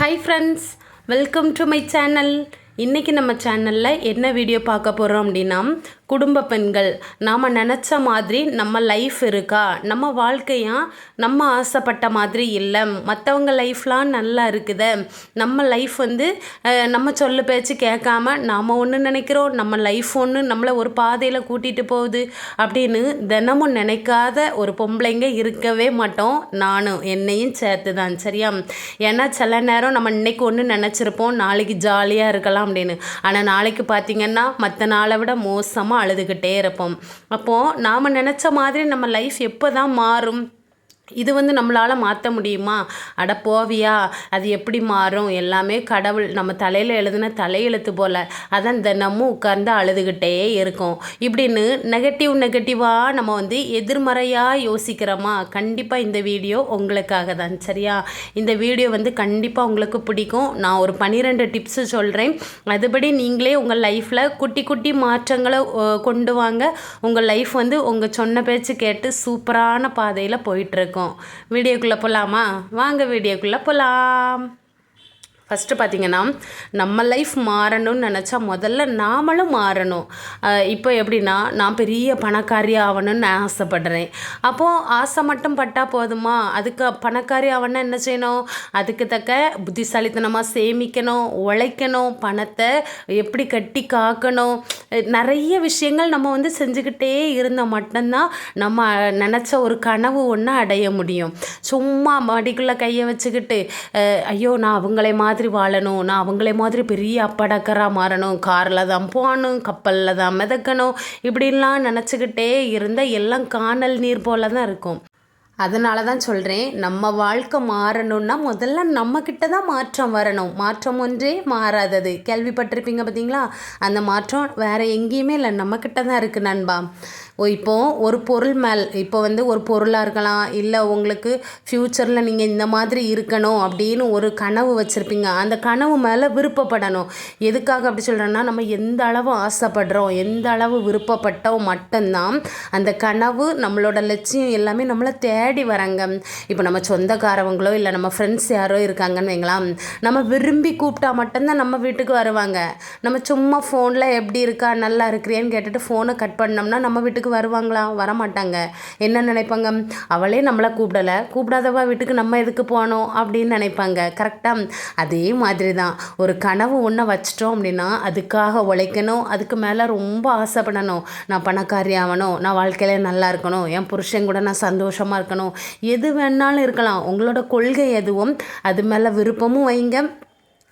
Hi friends welcome to my channel இன்றைக்கி நம்ம சேனலில் என்ன வீடியோ பார்க்க போகிறோம் அப்படின்னா குடும்ப பெண்கள் நாம் நினச்ச மாதிரி நம்ம லைஃப் இருக்கா? நம்ம வாழ்க்கையாக நம்ம ஆசைப்பட்ட மாதிரி இல்லை. மற்றவங்க லைஃப்லாம் நல்லா இருக்குது. நம்ம லைஃப் வந்து நம்ம சொல்ல பேச்சு கேட்காம நாம் ஒன்று நினைக்கிறோம். நம்ம லைஃப் ஒன்று நம்மளை ஒரு பாதையில் கூட்டிகிட்டு போகுது அப்படின்னு தினமும் நினைக்காத ஒரு பொம்பளைங்க இருக்கவே மாட்டோம். நானும் என்னையும் சேர்த்து தான் சரியா? ஏன்னா சில நேரம் நம்ம இன்னைக்கு ஒன்று நினச்சிருப்போம். நாளைக்கு ஜாலியாக இருக்கலாம் அப்படின்னு. ஆனால் நாளைக்கு பார்த்திங்கன்னா மற்ற நாளை விட மோசமாக அழுதுகிட்டே இருப்போம். அப்போது நாம் நினச்ச மாதிரி நம்ம லைஃப் எப்போ தான் மாறும்? இது வந்து நம்மளால் மாற்ற முடியுமா? அட போவியா அது எப்படி மாறும்? எல்லாமே கடவுள் நம்ம தலையில் எழுதுன தலையெழுத்து போல். அதான் தினமும் உட்கார்ந்து அழுதுகிட்டே இருக்கும். இப்படின்னு நெகட்டிவ் நெகட்டிவாக நம்ம வந்து எதிர்மறையாக யோசிக்கிறோமா? கண்டிப்பாக இந்த வீடியோ உங்களுக்காக தான் சரியா? இந்த வீடியோ வந்து கண்டிப்பாக உங்களுக்கு பிடிக்கும். நான் ஒரு பன்னிரெண்டு டிப்ஸு சொல்கிறேன் அதுபடி நீங்களே உங்கள் லைஃப்பில் குட்டி குட்டி மாற்றங்களை கொண்டு வாங்க. உங்கள் லைஃப் வந்து உங்கள் சொன்ன பேச்சு கேட்டு சூப்பரான பாதையில் போயிட்டுருக்கோம் வீடியோக்குள்ளே போகலாமா வாங்க வீடியோக்குள்ளே போகலாம் ஃபஸ்ட்டு பார்த்திங்கன்னா நம்ம லைஃப் மாறணும்னு நினச்சா முதல்ல நாமளும் மாறணும். இப்போ எப்படின்னா நான் பெரிய பணக்காரி ஆகணும்னு நான் ஆசைப்படுறேன். அப்போது ஆசை மட்டும் பட்டால் போதுமா? அதுக்கு பணக்காரி ஆகணும்னா என்ன செய்யணும்? அதுக்கு தக்க புத்திசாலித்தனமாக சேமிக்கணும் உழைக்கணும் பணத்தை எப்படி கட்டி காக்கணும். நிறைய விஷயங்கள் நம்ம வந்து செஞ்சுக்கிட்டே இருந்தால் மட்டும்தான் நம்ம நினச்ச ஒரு கனவு ஒன்று அடைய முடியும். சும்மா மடிக்குள்ளே கையை வச்சுக்கிட்டு ஐயோ நான் அவங்களே மாதிரி மாதிரி வாழணும். நான் அவங்களே மாதிரி பெரிய அப்படக்கராக மாறணும். காரில் தான் போகணும் கப்பலில் தான் மிதக்கணும். இப்படின்லாம் நினச்சிக்கிட்டே இருந்தால் எல்லாம் காணல் நீர் போல தான் இருக்கும். அதனால தான் சொல்கிறேன் நம்ம வாழ்க்கை மாறணும்னா முதல்ல நம்மக்கிட்ட தான் மாற்றம் வரணும். மாற்றம் ஒன்றே மாறாதது. கேள்விப்பட்டிருப்பீங்க பார்த்தீங்களா அந்த மாற்றம் வேறு எங்கேயுமே இல்லை. நம்மக்கிட்ட தான் இருக்குது நண்பா. ஓ ஒரு பொருள் மேல் இப்போ வந்து ஒரு பொருளாக இருக்கலாம் இல்லை உங்களுக்கு ஃப்யூச்சரில் நீங்கள் இந்த மாதிரி இருக்கணும் அப்படின்னு ஒரு கனவு வச்சுருப்பீங்க. அந்த கனவு மேலே விருப்பப்படணும். எதுக்காக அப்படி சொல்கிறேன்னா நம்ம எந்த அளவு ஆசைப்படுறோம் எந்த அளவு விருப்பப்பட்டோம் மட்டும்தான் அந்த கனவு நம்மளோட லட்சியம் எல்லாமே நம்மளை தேடி வராங்க. இப்போ நம்ம சொந்தக்காரவங்களோ இல்லை நம்ம ஃப்ரெண்ட்ஸ் யாரோ இருக்காங்கன்னு வைங்களா நம்ம விரும்பி கூப்பிட்டா மட்டும்தான் நம்ம வீட்டுக்கு வருவாங்க. நம்ம சும்மா ஃபோனில் எப்படி இருக்கா நல்லா இருக்கிறியான்னு கேட்டுட்டு ஃபோனை கட் பண்ணோம்னா நம்ம வீட்டுக்கு வருவாங்களா? வரமாட்டாங்க. என்ன நினைப்பாங்க? அவளே நம்மளை கூப்பிடலை. கூப்பிடாதவா வீட்டுக்கு நம்ம எதுக்கு போனோம் அப்படின்னு நினைப்பாங்க. கரெக்டாக அதே மாதிரி தான் ஒரு கனவு ஒன்றை வச்சிட்டோம் அப்படின்னா அதுக்காக உழைக்கணும். அதுக்கு மேலே ரொம்ப ஆசைப்படணும். நான் பணக்காரி ஆகணும் நான் வாழ்க்கையில நல்லா இருக்கணும். என் புருஷன் கூட நான் சந்தோஷமாக இருக்கணும். எது வேணாலும் இருக்கலாம். உங்களோட கொள்கை எதுவும் அது மேலே விருப்பமும் வைங்க.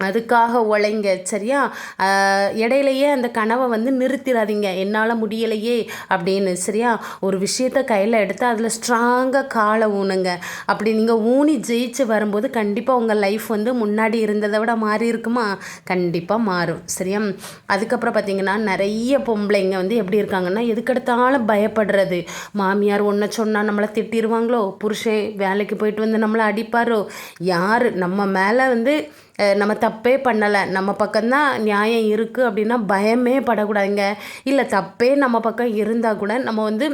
அதுக்காக உழைங்க சரியா? இடையிலையே அந்த கனவை வந்து நிறுத்திடாதீங்க. என்னால் முடியலையே அப்படின்னு சரியா? ஒரு விஷயத்த கையில் எடுத்து அதில் ஸ்ட்ராங்காக காலை ஊனுங்க. அப்படி நீங்கள் ஊனி ஜெயிச்சு வரும்போது கண்டிப்பாக உங்கள் லைஃப் வந்து முன்னாடி இருந்ததை விட மாறி இருக்குமா? கண்டிப்பாக மாறும் சரியா? அதுக்கப்புறம் பார்த்தீங்கன்னா நிறைய பொம்பளைங்க வந்து எப்படி இருக்காங்கன்னா எதுக்கெடுத்தாலும் பயப்படுறது. மாமியார் ஒன்றை சொன்னால் நம்மளை திட்டிடுவாங்களோ புருஷன் வேலைக்கு போயிட்டு வந்து நம்மளை அடிப்பாரோ? யார்? நம்ம மேலே வந்து நம்ம தப்பே பண்ணலை. நம்ம பக்கம்தான் நியாயம் இருக்குது அப்படின்னா பயமே படக்கூடாதுங்க. இல்லை தப்பே நம்ம பக்கம் இருந்தால் கூட நம்ம வந்து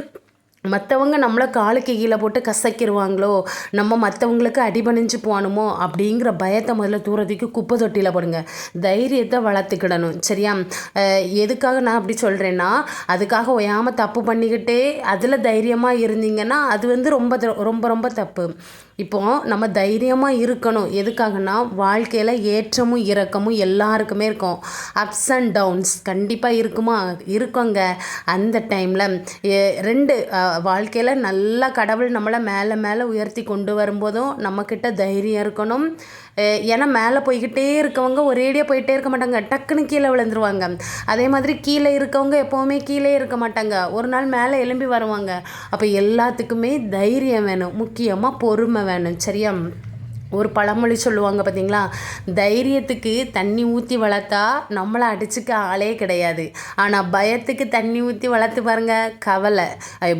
மற்றவங்க நம்மளை காலுக்கு கீழே போட்டு கசக்கிடுவாங்களோ நம்ம மற்றவங்களுக்கு அடிபணிஞ்சு போகணுமோ அப்படிங்கிற பயத்தை முதல்ல தூரத்துக்கு குப்பை தொட்டியில் போடுங்க. தைரியத்தை வளர்த்துக்கிடணும் சரியா? எதுக்காக நான் அப்படி சொல்கிறேன்னா அதுக்காக ஒயாமல் தப்பு பண்ணிக்கிட்டே அதில் தைரியமாக இருந்தீங்கன்னா அது வந்து ரொம்ப த- ரொம்ப ரொம்ப தப்பு. இப்போது நம்ம தைரியமாக இருக்கணும். எதுக்காகனா வாழ்க்கையில் ஏற்றமும் இறக்கமும் எல்லாருக்குமே இருக்கும். அப்ஸ் அண்ட் டவுன்ஸ் கண்டிப்பாக இருக்குமா? இருக்கோங்க. அந்த டைமில் ரெண்டு வாழ்க்கையில் நல்லா கடவுள் நம்மளை மேலே மேலே உயர்த்தி கொண்டு வரும்போதும் நம்மக்கிட்ட தைரியம் இருக்கணும். ஏன்னா மேலே போய்கிட்டே இருக்கவங்க ஒரேடியாக போயிட்டே இருக்க மாட்டாங்க. டக்குன்னு கீழே விழுந்துருவாங்க. அதே மாதிரி கீழே இருக்கவங்க எப்போவுமே கீழே இருக்க மாட்டாங்க. ஒரு நாள் மேலே எழும்பி வருவாங்க. அப்போ எல்லாத்துக்குமே தைரியம் வேணும். முக்கியமாக பொறுமை வேணும். சரியா? ஒரு பழமொழி சொல்லுவாங்க பார்த்தீங்களா தைரியத்துக்கு தண்ணி ஊற்றி வளர்த்தா நம்மளை அடிச்சுக்க ஆளே கிடையாது. ஆனால் பயத்துக்கு தண்ணி ஊற்றி வளர்த்து பாருங்க கவலை.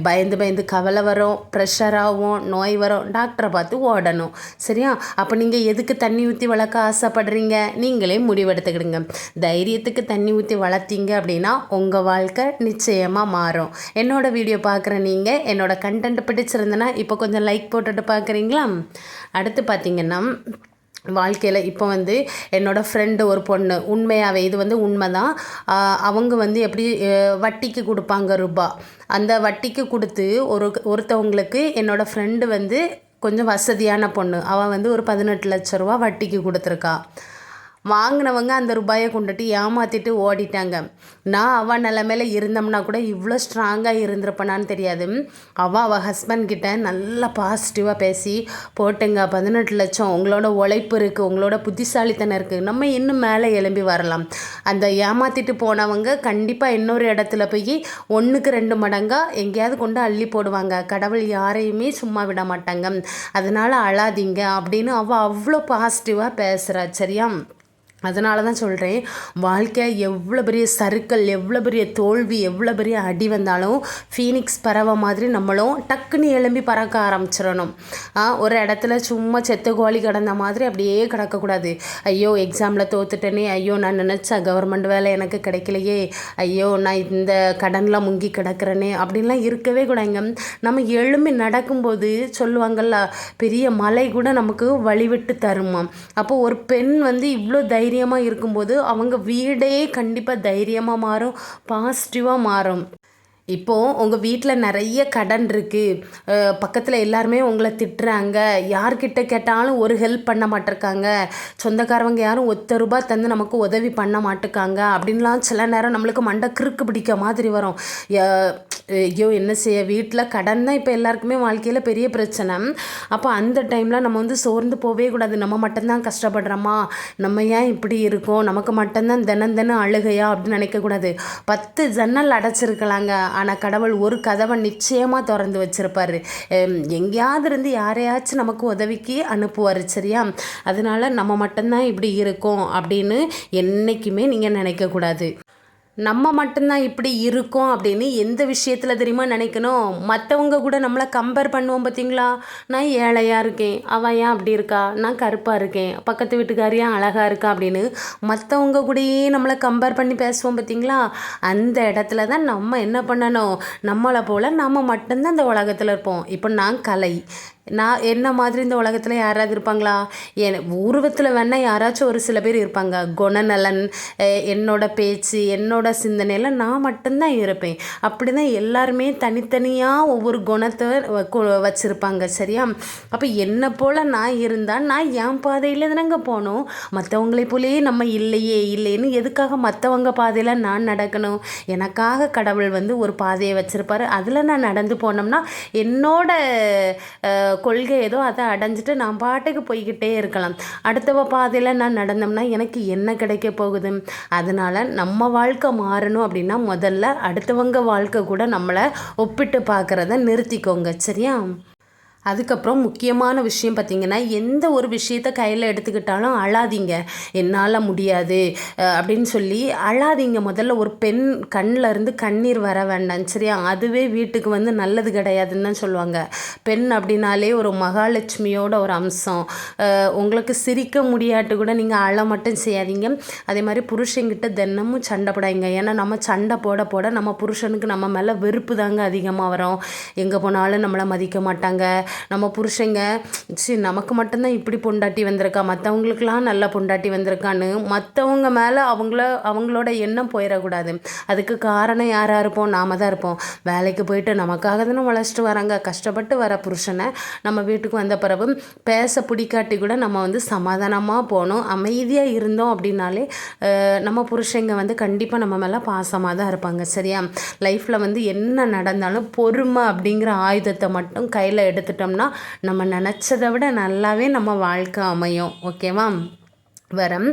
பயந்து பயந்து கவலை வரும் ப்ரெஷர் ஆகும் நோய் வரும். டாக்டரை பார்த்து ஓடணும். சரியா? அப்போ நீங்கள் எதுக்கு தண்ணி ஊற்றி வளர்க்க ஆசைப்படுறீங்க? நீங்களே முடிவெடுத்துக்கிடுங்க. தைரியத்துக்கு தண்ணி ஊற்றி வளர்த்தீங்க அப்படின்னா உங்கள் வாழ்க்கை நிச்சயமாக மாறும். என்னோடய வீடியோ பார்க்குற நீங்கள் என்னோடய கண்டென்ட் பிடிச்சிருந்தனா இப்போ கொஞ்சம் லைக் போட்டுட்டு பார்க்குறீங்களா? அடுத்து பார்த்திங்கன்னா வாழ்க்கையில் இப்போ வந்து என்னோடய ஃப்ரெண்டு ஒரு பொண்ணு. உண்மையாகவே இது வந்து உண்மை தான் அவங்க வந்து எப்படி வட்டிக்கு கொடுப்பாங்க ரூபா. அந்த வட்டிக்கு கொடுத்து ஒரு ஒருத்தவங்களுக்கு என்னோடய ஃப்ரெண்டு வந்து கொஞ்சம் வசதியான பொண்ணு. அவள் வந்து ஒரு பதினெட்டு லட்ச ரூபா வட்டிக்கு கொடுத்துருக்கா. வாங்கினவங்க அந்த ரூபாயை கொண்டுட்டு ஏமாற்றிட்டு ஓடிட்டாங்க. நான் அவள் நிலமையில இருந்தோம்னா கூட இவ்வளோ ஸ்ட்ராங்காக இருந்திருப்பனான்னு தெரியாது. அவள் அவள் ஹஸ்பண்ட் கிட்ட நல்லா பாசிட்டிவாக பேசி போட்டுங்க பதினெட்டு லட்சம். உங்களோட உழைப்பு இருக்குது உங்களோட புத்திசாலித்தனம் இருக்குது நம்ம இன்னும் மேலே எழும்பி வரலாம். அந்த ஏமாற்றிட்டு போனவங்க கண்டிப்பாக இன்னொரு இடத்துல போய் ஒன்றுக்கு ரெண்டு மடங்காக எங்கேயாவது கொண்டு அள்ளி போடுவாங்க. கடவுள் யாரையுமே சும்மா விட மாட்டாங்க. அதனால் அழாதீங்க. அப்படின்னு அவள் அவ்வளோ பாசிட்டிவாக பேசுகிறா சரியா? அதனால தான் சொல்கிறேன் வாழ்க்கை எவ்வளோ பெரிய சறுக்கல் எவ்வளோ பெரிய தோல்வி எவ்வளோ பெரிய அடி வந்தாலும் ஃபீனிக்ஸ் பறவை மாதிரி நம்மளும் டக்குன்னு எழும்பி பறக்க ஆரம்பிச்சிடணும். ஒரு இடத்துல சும்மா செத்து கோழி கிடந்த மாதிரி அப்படியே கிடக்கக்கூடாது. ஐயோ எக்ஸாமில் தோத்துட்டேனே ஐயோ நான் நினச்ச கவர்மெண்ட் வேலை எனக்கு கிடைக்கலையே ஐயோ நான் இந்த கடனில் முங்கி கிடக்கிறேனே அப்படின்லாம் இருக்கவே கூடாங்க நம்ம எழும்பி நடக்கும்போது சொல்லுவாங்கல்ல பெரிய மலை கூட நமக்கு வழிவிட்டு தருமா அப்போ ஒரு பெண் வந்து இவ்வளோ தைரியம் தைரியமாக இருக்கும்போது அவங்க வீடே கண்டிப்பாக தைரியமாக மாறும் பாசிட்டிவாக மாறும். இப்போது உங்கள் வீட்டில் நிறைய கடன் இருக்குது பக்கத்தில் எல்லாருமே உங்களை திட்டுறாங்க. யார்கிட்ட கேட்டாலும் ஒரு ஹெல்ப் பண்ண மாட்டிருக்காங்க. சொந்தக்காரவங்க யாரும் ஒத்த ரூபாய் தந்து நமக்கு உதவி பண்ண மாட்டுக்காங்க அப்படின்லாம் சில நேரம் நம்மளுக்கு மண்டை கிறுக்கு பிடிக்க மாதிரி வரும். ஐயோ என்ன செய்ய? வீட்டில் கடன் தான் இப்போ எல்லாருக்குமே வாழ்க்கையில் பெரிய பிரச்சனை. அப்போ அந்த டைமில் நம்ம வந்து சோர்ந்து போகவே கூடாது. நம்ம மட்டும்தான் கஷ்டப்படுறோமா? நம்ம ஏன் இப்படி இருக்கோம்? நமக்கு மட்டும்தான் தினம் தினம் அழுகையா அப்படின்னு நினைக்கக்கூடாது பத்து ஜன்னல் அடைச்சிருக்கலாங்க. ஆனால் கடவுள் ஒரு கதவை நிச்சயமாக திறந்து வச்சிருப்பார். எங்கேயாவது இருந்து யாரையாச்சும் நமக்கு உதவிக்கு அனுப்புவார் சரியா? அதனால நம்ம மட்டும்தான் இப்படி இருக்கோம் அப்படின்னு என்றைக்குமே நீங்கள் நினைக்கக்கூடாது நம்ம மட்டும்தான் இப்படி இருக்கோம் அப்படின்னு எந்த விஷயத்தில் தெரியுமா நினைக்கணும்? மற்றவங்க கூட நம்மளை கம்பேர் பண்ணுவோம் பார்த்தீங்களா நான் ஏழையாக இருக்கேன். அவன் ஏன் அப்படி இருக்கா? நான் கருப்பாக இருக்கேன். பக்கத்து வீட்டுக்காரியா ஏன் அழகாக இருக்கா? அப்படின்னு மற்றவங்க கூடயே நம்மளை கம்பேர் பண்ணி பேசுவோம் பார்த்தீங்களா அந்த இடத்துல தான் நம்ம என்ன பண்ணணும்? நம்மளை போல் நம்ம மட்டும்தான் இந்த உலகத்தில் இருப்போம். இப்போ நான் கலை. நான் என்ன மாதிரி இந்த உலகத்தில் யாராவது இருப்பாங்களா? என் உருவத்தில் வேணால் யாராச்சும் ஒரு சில பேர் இருப்பாங்க. குணநலன் என்னோட பேச்சு என்னோட சிந்தனையில் நான் மட்டும்தான் இருப்பேன். அப்படி தான் எல்லாருமே தனித்தனியாக ஒவ்வொரு குணத்தை வ- வச்சுருப்பாங்க. சரியா? அப்போ என்னை போல் நான் இருந்தால் நான் என் பாதையில் தானங்க போகணும். மற்றவங்களை போலேயே நம்ம இல்லையே இல்லைன்னு எதுக்காக மற்றவங்க பாதையில் நான் நடக்கணும்? எனக்காக கடவுள் வந்து ஒரு பாதையை வச்சுருப்பாரு. அதில் நான் நடந்து போனோம்னா என்னோட கொள்கை ஏதோ அதை அடைஞ்சிட்டு நான் பாட்டுக்கு போய்கிட்டே இருக்கலாம். அடுத்தவ பாதையில் நான் நடந்தோம்னா எனக்கு என்ன கிடைக்க போகுது? அதனால் நம்ம வாழ்க்கை மாறணும் அப்படின்னா முதல்ல அடுத்தவங்க வாழ்க்கை கூட நம்மளை ஒப்பிட்டு பார்க்குறத நிறுத்திக்கோங்க. சரியா? அதுக்கப்புறம் முக்கியமான விஷயம் பார்த்தீங்கன்னா எந்த ஒரு விஷயத்த கையில் எடுத்துக்கிட்டாலும் அழாதீங்க. என்னால் முடியாது. அப்படின்னு சொல்லி அழாதீங்க. முதல்ல ஒரு பெண் கண்ணில் இருந்து கண்ணீர் வர வேண்டாம். சரியா? அதுவே வீட்டுக்கு வந்து நல்லது கிடையாதுன்னு தான் சொல்லுவாங்க. பெண் அப்படின்னாலே ஒரு மகாலட்சுமியோட ஒரு அம்சம். உங்களுக்கு சிரிக்க முடியாட்டு கூட நீங்கள் அழ மட்டும் செய்யாதீங்க. அதே மாதிரி புருஷங்கிட்ட தினமும் சண்டை போடாதீங்க. ஏன்னா நம்ம சண்டை போட போட நம்ம புருஷனுக்கு நம்ம மேலே வெறுப்பு தாங்க அதிகமாக வரும். எங்கே போனாலும் நம்மளை மதிக்க மாட்டாங்க. நம்ம புருஷங்க சி நமக்கு மட்டும்தான் இப்படி பொண்டாட்டி வந்திருக்கா? மற்றவங்களுக்கெல்லாம் நல்லா பொண்டாட்டி வந்திருக்கான்னு மற்றவங்க மேலே அவங்கள அவங்களோட எண்ணம் போயிடக்கூடாது அதுக்கு காரணம் யாராக இருப்போம்? நாம தான் இருப்போம். வேலைக்கு போயிட்டு நமக்காக தானே உழைச்சிட்டு வராங்க. கஷ்டப்பட்டு வர புருஷனை நம்ம வீட்டுக்கு வந்த பிறகு பேச பிடிக்காட்டி கூட நம்ம வந்து சமாதானமாக போகணும். அமைதியாக இருந்தோம் அப்படின்னாலே நம்ம புருஷங்க வந்து கண்டிப்பாக நம்ம மேலே பாசமாக தான் இருப்பாங்க. சரியா? லைஃப்பில் வந்து என்ன நடந்தாலும் பொறுமை அப்படிங்கிற ஆயுதத்தை மட்டும் கையில் எடுத்துட்டோம்னா நம்ம நினச்சதை விட நல்லாவே நம்ம வாழ்க்கை அமையும். ஓகேவா வரம்.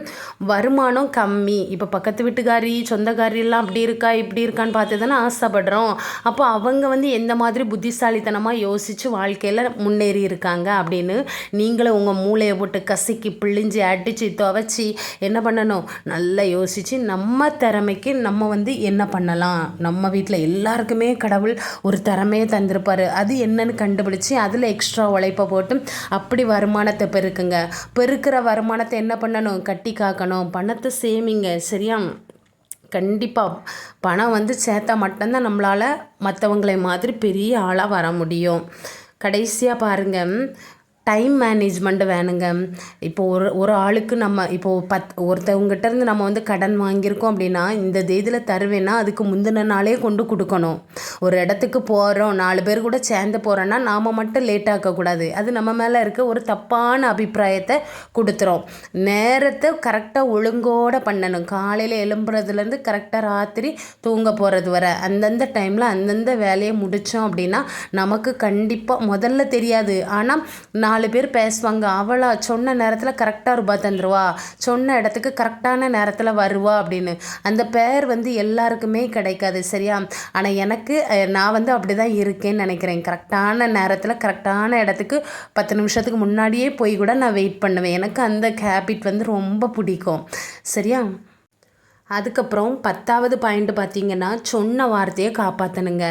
வருமானம் கம்மி. இப்போ பக்கத்து வீட்டுக்காரி சொந்தக்காரியெல்லாம் அப்படி இருக்கா இப்படி இருக்கான்னு பார்த்து தானே ஆசைப்படுறோம். அப்போ அவங்க வந்து எந்த மாதிரி புத்திசாலித்தனமாக யோசித்து வாழ்க்கையில் முன்னேறி இருக்காங்க அப்படின்னு நீங்களும் உங்கள் மூளையை போட்டு கசக்கி பிழிஞ்சு அடித்து துவைச்சி என்ன பண்ணணும்? நல்லா யோசித்து நம்ம திறமைக்கு நம்ம வந்து என்ன பண்ணலாம்? நம்ம வீட்டில் எல்லாருக்குமே கடவுள் ஒரு திறமையை தந்திருப்பார். அது என்னன்னு கண்டுபிடிச்சி அதில் எக்ஸ்ட்ரா உழைப்பை போட்டு அப்படி வருமானத்தை பெருக்குங்க. பெருக்கிற வருமானத்தை என்ன பண்ணணும்? கட்டி காக்கணும். பணத்தை சேமிங்க. சரியா? கண்டிப்பாக பணம் வந்து சேர்த்தா மட்டும்தான் நம்மளால் மற்றவங்களை மாதிரி பெரிய ஆளாக வர முடியும். கடைசியாக பாருங்கள் டைம் மேனேஜ்மெண்ட் வேணுங்க. இப்போ ஒரு ஒரு ஆளுக்கு நம்ம இப்போது பத் ஒருத்தவங்ககிட்ட இருந்து நம்ம வந்து கடன் வாங்கியிருக்கோம் அப்படின்னா இந்த தேதியில் தருவேன்னா அதுக்கு முந்தின நாளே கொண்டு கொடுக்கணும். ஒரு இடத்துக்கு போகிறோம் நாலு பேர் கூட சேர்ந்து போகிறோன்னா நாம் மட்டும் லேட் ஆக்கக்கூடாது. அது நம்ம மேலே இருக்க ஒரு தப்பான அபிப்பிராயத்தை கொடுத்துரும். நேரத்தை கரெக்டாக ஒழுங்கோட பண்ணணும். காலையில் எழும்புறதுலேருந்து கரெக்டாக ராத்திரி தூங்க போகிறது வர. அந்தந்த டைமில் அந்தந்த வேலையை முடித்தோம் அப்படின்னா நமக்கு கண்டிப்பாக முதல்ல தெரியாது. ஆனால் நாலு பேர் பேசுவாங்க அவளா சொன்ன நேரத்தில் கரெக்டாக ரூபா தந்துருவா. சொன்ன இடத்துக்கு கரெக்டான நேரத்தில் வருவா அப்படின்னு. அந்த பேர் வந்து எல்லாருக்குமே கிடைக்காது சரியா? ஆனால் எனக்கு நான் வந்து அப்படி தான் இருக்கேன்னு நினைக்கிறேன். கரெக்டான நேரத்தில் கரெக்டான இடத்துக்கு பத்து நிமிஷத்துக்கு முன்னாடியே போய் கூட நான் வெயிட் பண்ணுவேன். எனக்கு அந்த ஹேபிட் வந்து ரொம்ப பிடிக்கும். சரியா? அதுக்கப்புறம் பத்தாவது பாயிண்ட் பார்த்தீங்கன்னா சொன்ன வார்த்தையை காப்பாற்றணுங்க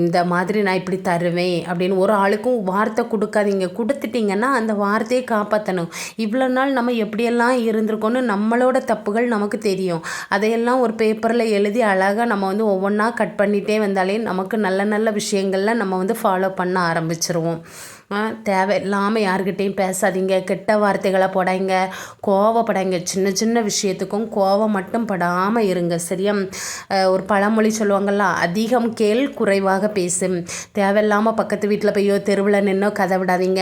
இந்த மாதிரி நான் இப்படி தருவேன் அப்படின்னு ஒரு ஆளுக்கும் வார்த்தை கொடுக்காதீங்க. கொடுத்துட்டிங்கன்னா அந்த வார்த்தையை காப்பாற்றணும் இவ்வளோ நாள் நம்ம எப்படியெல்லாம் இருந்திருக்கோன்னு நம்மளோட தப்புகள் நமக்கு தெரியும். அதையெல்லாம் ஒரு பேப்பரில் எழுதி அழகாக நம்ம வந்து ஒவ்வொன்றா கட் பண்ணிகிட்டே வந்தாலே நமக்கு நல்ல நல்ல விஷயங்களில் நம்ம வந்து ஃபாலோ பண்ண ஆரம்பிச்சிருவோம். தேவையில்லாமல் யாருக்கிட்டேயும் பேசாதீங்க. கெட்ட வார்த்தைகளை படாங்க கோவப்படாங்க சின்ன சின்ன விஷயத்துக்கும் கோவம் மட்டும் படாமல் இருங்க. சரியா? ஒரு பழமொழி சொல்லுவாங்கள்ல அதிகம் கேள் குறைவாக பேசு. தேவையில்லாமல் பக்கத்து வீட்டில் போயோ தெருவில் நின்னோ கதை விடாதீங்க.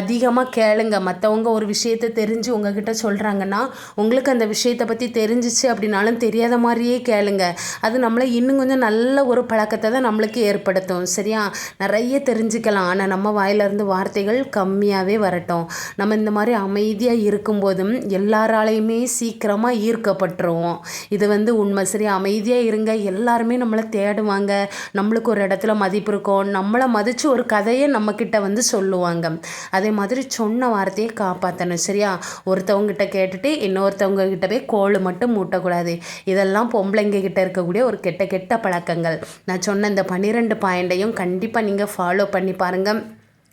அதிகமாக கேளுங்க. மற்றவங்க ஒரு விஷயத்தை தெரிஞ்சு உங்ககிட்ட சொல்கிறாங்கன்னா உங்களுக்கு அந்த விஷயத்தை பற்றி தெரிஞ்சிச்சு அப்படின்னாலும் தெரியாத மாதிரியே கேளுங்க. அது நம்மளை இன்னும் கொஞ்சம் நல்ல ஒரு பழக்கத்தை தான் நம்மளுக்கு ஏற்படுத்தும். சரியா? நிறைய தெரிஞ்சுக்கலாம். ஆனால் நம்ம வாயிலிருந்து வார்த்தைகள் கம்மியாகவே வரட்டும். நம்ம இந்த மாதிரி அமைதியாக இருக்கும்போதும் எல்லாராலையுமே சீக்கிரமாக ஈர்க்கப்பட்டுருவோம். இது வந்து உண்மை. சரி அமைதியாக இருங்க. எல்லாருமே நம்மளை தேடுவாங்க. நம்மளுக்கு ஒரு இடத்துல மதிப்பு இருக்கும். நம்மளை மதித்து ஒரு கதையை நம்மக்கிட்ட வந்து சொல்லுவாங்க. அதே மாதிரி சொன்ன வார்த்தையை காப்பாற்றணும் சரியா? ஒருத்தவங்ககிட்ட கேட்டுட்டு இன்னொருத்தவங்க கிட்ட போய் கோல் மட்டும் மூட்டக்கூடாது. இதெல்லாம் பொம்பளைங்க கிட்ட இருக்கக்கூடிய ஒரு கெட்ட கெட்ட பழக்கங்கள். நான் சொன்ன இந்த பன்னிரெண்டு பாயிண்டையும் கண்டிப்பாக நீங்கள் ஃபாலோ பண்ணி பாருங்கள்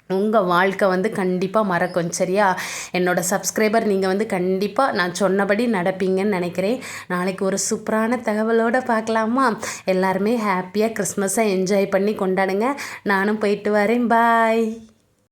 உங்கள் வாழ்க்கை வந்து கண்டிப்பாக மறக்கும். சரியா? என்னோடய சப்ஸ்கிரைபர் நீங்கள் வந்து கண்டிப்பாக நான் சொன்னபடி நடப்பீங்கன்னு நினைக்கிறேன். நாளைக்கு ஒரு சூப்பரான தகவலோடு பார்க்கலாமா? எல்லாருமே ஹாப்பியாக கிறிஸ்மஸை என்ஜாய் பண்ணி கொண்டாடுங்க. நானும் போயிட்டு வரேன். பாய்